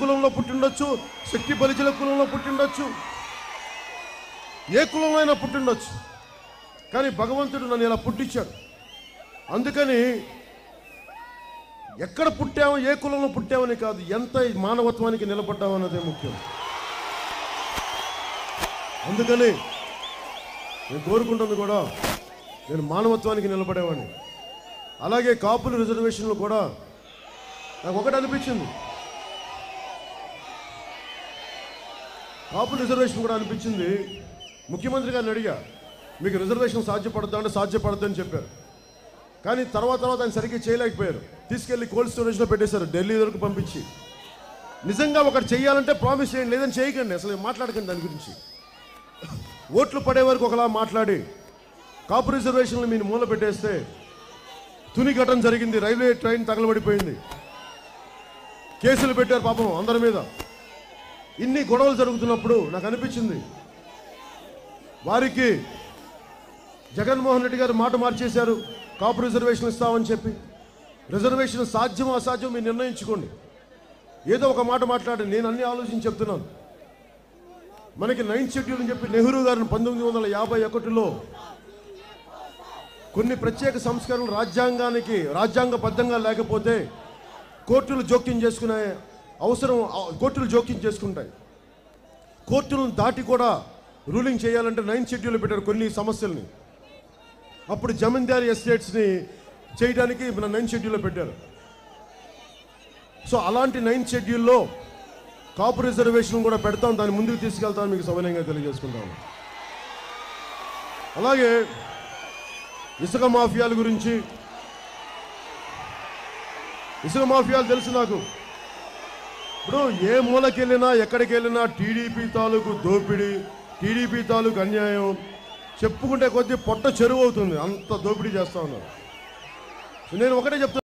కులంలో పుట్టిండొచ్చు శక్తి బలిజల కులంలో పుట్టిండొచ్చు ఏ కులంలో అయినా పుట్టిండొచ్చు. కానీ భగవంతుడు నన్ను ఇలా పుట్టించాడు. అందుకని ఎక్కడ పుట్టామో ఏ కులంలో పుట్టామని కాదు ఎంత మానవత్వానికి నిలబడ్డామన్నదే ముఖ్యం. అందుకని నేను కోరుకుంటుంది కూడా నేను మానవత్వానికి నిలబడేవాడిని. అలాగే కాపుల రిజర్వేషన్లు కూడా నాకు ఒకటి అనిపించింది. కాపు రిజర్వేషన్ కూడా అనిపించింది. ముఖ్యమంత్రి గారిని అడిగా మీకు రిజర్వేషన్ సాధ్యపడద్దా? అంటే సాధ్యపడద్దని చెప్పారు. కానీ తర్వాత తర్వాత ఆయన సరిగ్గా చేయలేకపోయారు. తీసుకెళ్ళి కోల్డ్ స్టోరేజ్లో పెట్టేశారు ఢిల్లీ వరకు పంపించి. నిజంగా ఒకటి చేయాలంటే ప్రామిస్ చేయండి లేదని చేయకండి. అసలు మాట్లాడకండి దాని గురించి. ఓట్లు పడే వరకు ఒకలా మాట్లాడి కాపు రిజర్వేషన్లు మీరు మూల పెట్టేస్తే తుని ఘటన జరిగింది రైల్వే ట్రైన్ తగలబడిపోయింది. కేసులు పెట్టారు పాపం అందరి మీద. ఇన్ని గొడవలు జరుగుతున్నప్పుడు నాకు అనిపించింది. వారికి జగన్మోహన్ రెడ్డి గారు మాట మార్చేశారు. కాపు రిజర్వేషన్ ఇస్తామని చెప్పి. రిజర్వేషన్ సాధ్యం అసాధ్యం మీరు నిర్ణయించుకోండి. ఏదో ఒక మాట మాట్లాడి నేను అన్ని ఆలోచించి చెప్తున్నాను. మనకి నైన్త్ షెడ్యూల్ అని చెప్పి నెహ్రూ గారిని పంతొమ్మిది వందల యాభై ఒకటిలో కొన్ని ప్రత్యేక సంస్కరణలు రాజ్యాంగానికి రాజ్యాంగబద్ధంగా లేకపోతే కోర్టులు జోక్యం చేసుకునే అవసరం కోర్టులు జోక్యం చేసుకుంటాయి. కోర్టులను దాటి కూడా రూలింగ్ చేయాలంటే నైన్త్ షెడ్యూల్ పెట్టారు కొన్ని సమస్యల్ని. అప్పుడు జమీందారీ ఎస్టేట్స్ని చేయడానికి మన నైన్త్ షెడ్యూల్లో పెట్టారు. సో అలాంటి నైన్త్ షెడ్యూల్లో కాపు రిజర్వేషన్ కూడా పెడతాం దాన్ని ముందుకు తీసుకెళ్తాను మీకు సవినయంగా తెలియజేసుకుంటాము అలాగే ఇసుక మాఫియాల గురించి ఇసుక మాఫియాలు తెలుసు నాకు. ఇప్పుడు ఏ మూలకి వెళ్ళినా ఎక్కడికి వెళ్ళినా టీడీపీ తాలూకు దోపిడీ టీడీపీ తాలూకు అన్యాయం. చెప్పుకుంటే కొద్దీ పొట్ట చెరువు అవుతుంది. అంత దోపిడీ చేస్తా ఉన్నారు. నేను ఒకటే చెప్తాను